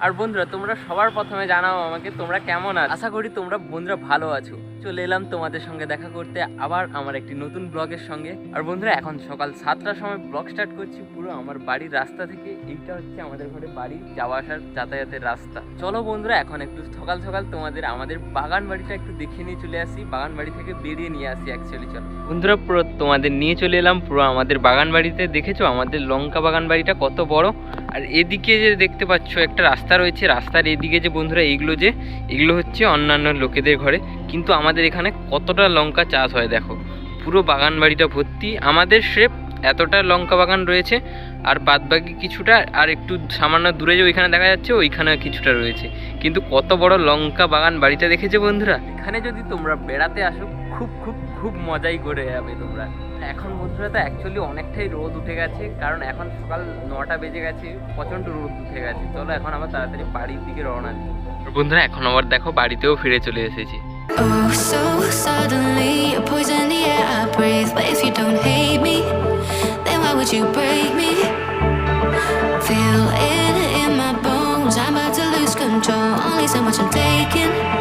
আর বন্ধুরা, তোমরা সবার প্রথমে জানাও আমাকে তোমরা কেমন আছো। আশা করি তোমরা বন্ধুরা ভালো আছো। চলে এলাম তোমাদের সঙ্গে দেখা করতে আবার আমার একটি নতুন ব্লগের সঙ্গে। আর বন্ধুরা, এখন সকাল সাতটার সময় ব্লগ স্টার্ট করছি পুরো আমার বাড়ির রাস্তা থেকে। এইটা হচ্ছে আমাদের ঘরে বাড়ি, যাওয়া আসার যাতায়াতের রাস্তা। চলো বন্ধুরা, এখন একটু সকাল সকাল তোমাদের, আমাদের বাগান বাড়িটা একটু দেখে নিয়ে চলে আসি। বাগান বাড়ি থেকে বেরিয়ে নিয়ে আসি অ্যাকচুয়ালি চলো। বন্ধুরা, পুরো তোমাদের নিয়ে চলে এলাম। পুরো আমাদের বাগান বাড়িতে দেখেছ? আমাদের লঙ্কা বাগান বাড়িটা কত বড়। আর এদিকে যে দেখতে পাচ্ছ, একটা রাস্তা রয়েছে। রাস্তার এদিকে যে বন্ধুরা, এইগুলো যে এগুলো হচ্ছে অন্যান্য লোকেদের ঘরে। কিন্তু আমাদের এখানে কতটা লঙ্কা চাষ হয় দেখো। পুরো বাগান বাড়িটা ভর্তি, আমাদের স্রেফ এতটা লঙ্কা বাগান রয়েছে, আর বাদবাকি কিছুটা, আর একটু সামান্য দূরে যে ওইখানে দেখা যাচ্ছে, ওইখানে কিছুটা রয়েছে। কিন্তু কত বড় লঙ্কা বাগান বাড়িটা দেখেছে বন্ধুরা? এখানে যদি তোমরা বেড়াতে আসো, খুব খুব খুব মজাই করে যাবে তোমরা। এখন বন্ধুরা তো অ্যাকচুয়ালি অনেকটাই রোদ উঠে গেছে, কারণ এখন সকাল নটা বেজে গেছে, প্রচণ্ড রোদ উঠে গেছে। চলো এখন আবার তাড়াতাড়ি বাড়ির দিকে রওনা দিই। বন্ধুরা, এখন আবার দেখো বাড়িতেও ফিরে চলে এসেছি। Oh, so suddenly you poison the air I breathe. But if you don't hate me, then why would you break me? Feel it in my bones. I'm about to lose control. Only so much I'm taking.